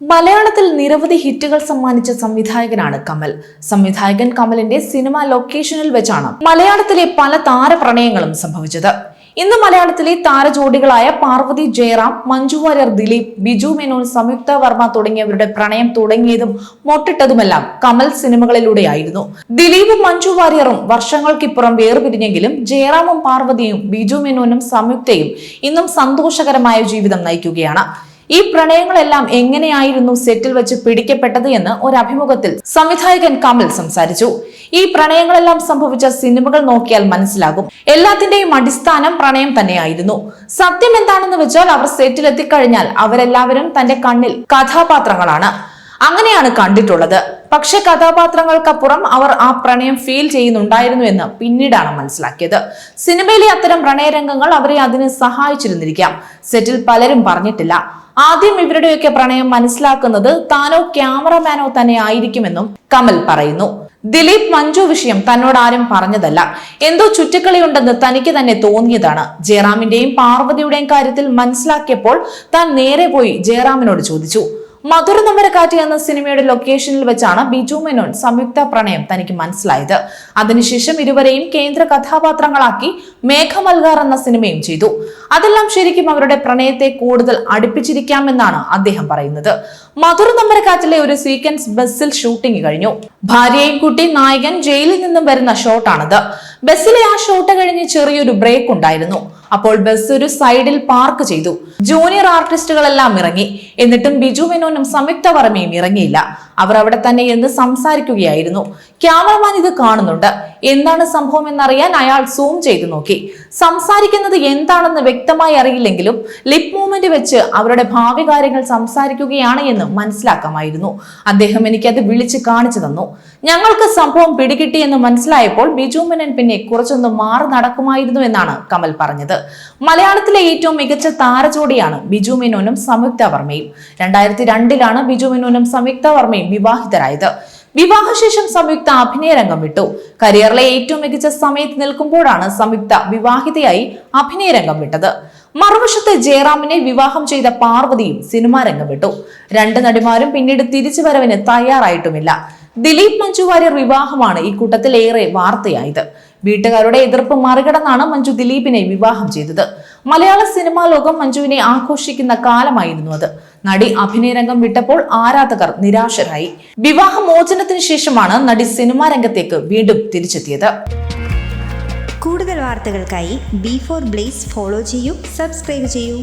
മലയാളത്തിൽ നിരവധി ഹിറ്റുകൾ സമ്മാനിച്ച സംവിധായകനാണ് കമൽ. സംവിധായകൻ കമലിന്റെ സിനിമ ലൊക്കേഷനിൽ വെച്ചാണ് മലയാളത്തിലെ പല താരപ്രണയങ്ങളും സംഭവിച്ചത്. ഇന്ന് മലയാളത്തിലെ താരജോഡികളായ പാർവതി ജയറാം മഞ്ജു വാര്യർ ദിലീപ് ബിജു മേനോൻ സംയുക്ത വർമ്മ തുടങ്ങിയവരുടെ പ്രണയം തുടങ്ങിയതും മൊട്ടിട്ടതുമെല്ലാം കമൽ സിനിമകളിലൂടെയായിരുന്നു. ദിലീപും മഞ്ജു വാര്യറും വർഷങ്ങൾക്കിപ്പുറം വേർപിരിഞ്ഞെങ്കിലും ജയറാമും പാർവതിയും ബിജു മേനോനും സംയുക്തയും ഇന്നും സന്തോഷകരമായ ജീവിതം നയിക്കുകയാണ്. ഈ പ്രണയങ്ങളെല്ലാം എങ്ങനെയായിരുന്നു സെറ്റിൽ വെച്ച് പിടിക്കപ്പെട്ടത് എന്ന് ഒരു അഭിമുഖത്തിൽ സംവിധായകൻ കമൽ സംസാരിച്ചു. ഈ പ്രണയങ്ങളെല്ലാം സംഭവിച്ച സിനിമകൾ നോക്കിയാൽ മനസ്സിലാകും. എല്ലാത്തിന്റെയും അടിസ്ഥാനം പ്രണയം തന്നെയായിരുന്നു. സത്യം എന്താണെന്ന് വെച്ചാൽ അവർ സെറ്റിൽ എത്തിക്കഴിഞ്ഞാൽ അവരെല്ലാവരും തന്റെ കണ്ണിൽ കഥാപാത്രങ്ങളാണ്. അങ്ങനെയാണ് കണ്ടിട്ടുള്ളത്. പക്ഷെ കഥാപാത്രങ്ങൾക്കപ്പുറം അവർ ആ പ്രണയം ഫീൽ ചെയ്യുന്നുണ്ടായിരുന്നു എന്ന് പിന്നീടാണ് മനസ്സിലാക്കിയത്. സിനിമയിലെ അത്തരം പ്രണയരംഗങ്ങൾ അവരെ അതിന് സഹായിച്ചിരുന്നിരിക്കാം. സെറ്റിൽ പലരും പറഞ്ഞിട്ടില്ല. ആദ്യം ഇവരുടെയൊക്കെ പ്രണയം മനസ്സിലാക്കുന്നത് താനോ ക്യാമറമാനോ തന്നെ ആയിരിക്കുമെന്നും കമൽ പറയുന്നു. ദിലീപ് മഞ്ജു വിഷയം തന്നോട് ആരും പറഞ്ഞതല്ല. എന്തോ ചുറ്റിക്കളിയുണ്ടെന്ന് തനിക്ക് തന്നെ തോന്നിയതാണ്. ജയറാമിന്റെയും പാർവതിയുടെയും കാര്യത്തിൽ മനസ്സിലാക്കിയപ്പോൾ താൻ നേരെ പോയി ജയറാമിനോട് ചോദിച്ചു. മധുര നമ്പരക്കാറ്റ് എന്ന സിനിമയുടെ ലൊക്കേഷനിൽ വെച്ചാണ് ബിജു മേനോൻ സംയുക്ത പ്രണയം തനിക്ക് മനസ്സിലായത്. അതിനുശേഷം ഇരുവരെയും കേന്ദ്ര കഥാപാത്രങ്ങളാക്കി മേഘമൽഗാർ എന്ന സിനിമയും ചെയ്തു. അതെല്ലാം ശരിക്കും അവരുടെ പ്രണയത്തെ കൂടുതൽ അടുപ്പിച്ചിരിക്കാമെന്നാണ് അദ്ദേഹം പറയുന്നത്. മധുര നമ്പരക്കാറ്റിലെ ഒരു സീക്വൻസ് ബസ്സിൽ ഷൂട്ടിംഗ് കഴിഞ്ഞു. ഭാര്യയും കുട്ടി നായകൻ ജയിലിൽ നിന്നും വരുന്ന ഷോട്ടാണിത് ബസ്സിലെ ആ ഷോട്ട് കഴിഞ്ഞ് ചെറിയൊരു ബ്രേക്ക് ഉണ്ടായിരുന്നു. അപ്പോൾ ബസ് ഒരു സൈഡിൽ പാർക്ക് ചെയ്തു. ജൂനിയർ ആർട്ടിസ്റ്റുകളെല്ലാം ഇറങ്ങി. എന്നിട്ടും ബിജു മേനോനും സംയുക്ത വർമ്മയും ഇറങ്ങിയില്ല. അവർ അവിടെ തന്നെ ഇരുന്ന് സംസാരിക്കുകയായിരുന്നു. ക്യാമറമാൻ ഇത് കാണുന്നുണ്ട്. എന്താണ് സംഭവം എന്നറിയാൻ അയാൾ സൂം ചെയ്തു നോക്കി. സംസാരിക്കുന്നത് എന്താണെന്ന് വ്യക്തമായി അറിയില്ലെങ്കിലും ലിപ് മൂവ്മെന്റ് വെച്ച് അവരുടെ ഭാവി കാര്യങ്ങൾ സംസാരിക്കുകയാണ് എന്ന് മനസ്സിലാക്കാമായിരുന്നു. അദ്ദേഹം എനിക്കത് വിളിച്ച് കാണിച്ചു തന്നു. ഞങ്ങൾക്ക് സംഭവം പിടികിട്ടി എന്ന് മനസ്സിലായപ്പോൾ ബിജു മേനൻ പിന്നെ കുറച്ചൊന്ന് മാറി നടക്കുമായിരുന്നു എന്നാണ് കമൽ പറഞ്ഞത്. മലയാളത്തിലെ ഏറ്റവും മികച്ച താരജോടിയാണ് ബിജു മേനോനും സംയുക്ത വർമ്മയും. രണ്ടായിരത്തി രണ്ടിലാണ് ബിജു മേനോനും സംയുക്ത വർമ്മയും വിവാഹിതരായത്. വിവാഹശേഷം സംയുക്ത അഭിനയ രംഗം വിട്ടു കരിയറിലെ ഏറ്റവും മികച്ച സമയത്ത് നിൽക്കുമ്പോഴാണ് സംയുക്ത വിവാഹിതയായി അഭിനയ രംഗം വിട്ടത് മറുവശത്ത് ജയറാമിനെ വിവാഹം ചെയ്ത പാർവതിയും സിനിമാ രംഗം വിട്ടു രണ്ട് നടിമാരും പിന്നീട് തിരിച്ചു വരവിന് തയ്യാറായിട്ടുമില്ല. ദിലീപ് മഞ്ജു വാര്യർ വിവാഹമാണ് ഈ കൂട്ടത്തിൽ ഏറെ വാർത്തയായത്. വീട്ടുകാരുടെ എതിർപ്പ് മറികടന്നാണ് മഞ്ജു ദിലീപിനെ വിവാഹം ചെയ്തത്. മലയാള സിനിമാ ലോകം മഞ്ജുവിനെ ആഘോഷിക്കുന്ന കാലമായിരുന്നു അത്. നടി അഭിനയ രംഗം വിട്ടപ്പോൾ ആരാധകർ നിരാശരായി. വിവാഹമോചനത്തിന് ശേഷമാണ് നടി സിനിമാ രംഗത്തേക്ക് വീണ്ടും തിരിച്ചെത്തിയത്. കൂടുതൽ വാർത്തകൾക്കായി ബി ഫോർ ബ്ലേസ് ഫോളോ ചെയ്യൂ സബ്സ്ക്രൈബ് ചെയ്യൂ.